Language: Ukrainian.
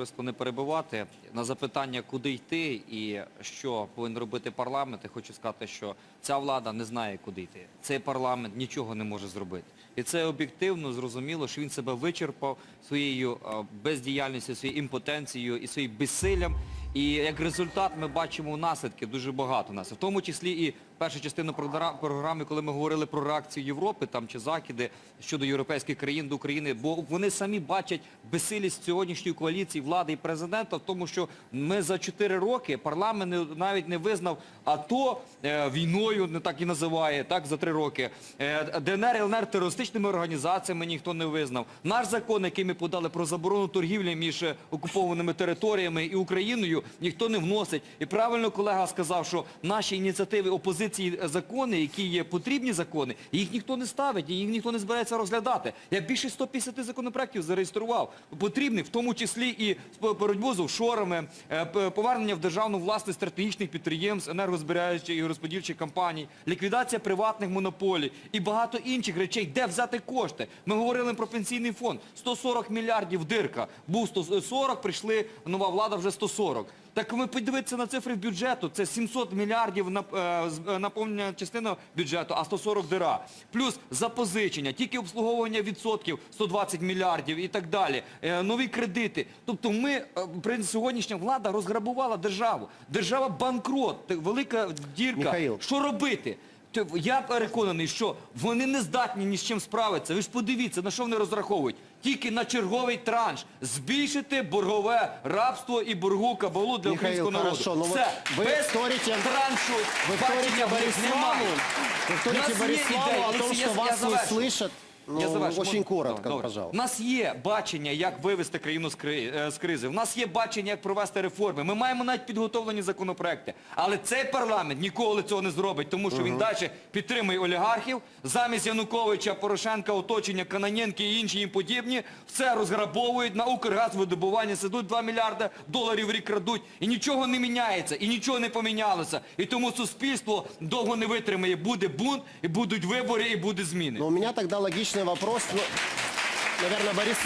товариство не перебивати. На запитання, куди йти і що повинен робити парламент, я хочу сказати, що ця влада не знає, куди йти. Цей парламент нічого не може зробити. І це об'єктивно зрозуміло, що він себе вичерпав своєю е, бездіяльністю, своєю імпотенцією і своїм безсиллям. І як результат ми бачимо наслідки дуже багато нас, в тому числі і перша частина програ- програми, коли ми говорили про реакцію Європи там чи Західи щодо європейських країн до України, бо вони самі бачать безсилість сьогоднішньої коаліції влади і президента в тому, що ми за 4 роки парламент навіть не визнав АТО е, війною, не так і називає, так за 3 роки. Е, ДНР, ЛНР терористичними організаціями ніхто не визнав. Наш закон, який ми подали про заборону торгівлі між окупованими територіями і Україною, ніхто не вносить. І правильно колега сказав, що наші ініціативи опозиції е, закони, які є потрібні закони, їх ніхто не ставить, їх ніхто не збирається розглядати. Я більше 150 законопроектів зареєстрував, потрібних, в тому числі і боротьбу з офшорами, е, повернення в державну власність стратегічних підприємств, енергозберігаючих і розподільчих компаній, ліквідація приватних монополій і багато інших речей, де взяти кошти. Ми говорили про пенсійний фонд. 140 мільярдів дирка. Був 140, прийшли, нова влада вже 140. Так ми подивитися на цифри бюджету. Це 700 мільярдів е, з- е, наповнення частина бюджету, а 140 дира. Плюс запозичення, тільки обслуговування відсотків 120 мільярдів і так далі. Е, Нові кредити. Тобто ми, е, сьогоднішня влада розграбувала державу. Держава банкрот, велика дірка. Михаїл. Що робити? Т- Я переконаний, що вони не здатні ні з чим справитися. Ви ж подивіться, на що вони розраховують. Тільки на черговий транш. Збільшити боргове рабство і боргу кабалу для Михаил, українського народу. хорошо, ну вот Все. вы Без вторите- траншу Вы бачення вторите в них Бориславу, немає. вы вторите У нас є Бориславу ідея, о том, Олексій, что я- я вас не завершу. слышат. Я Ну, завершу. очень коротко, Добре. У нас є бачення, як вивести країну з кри- е, з кризи. У нас є бачення, як провести реформи. Ми маємо навіть підготовлені законопроекти. Але цей парламент ніколи цього не зробить, тому що він далі підтримує олігархів. Замість Януковича, Порошенка, оточення, Кананєнки і інші їм подібні, все розграбовують, на Укргазвидобування сидуть 2 мільярди доларів в рік крадуть. І нічого не міняється, і нічого не помінялося. І тому суспільство довго не витримає. Буде бунт, і будуть вибори, і буде зміни. Но у меня тогда логичный вопрос. Ну, наверное, Борис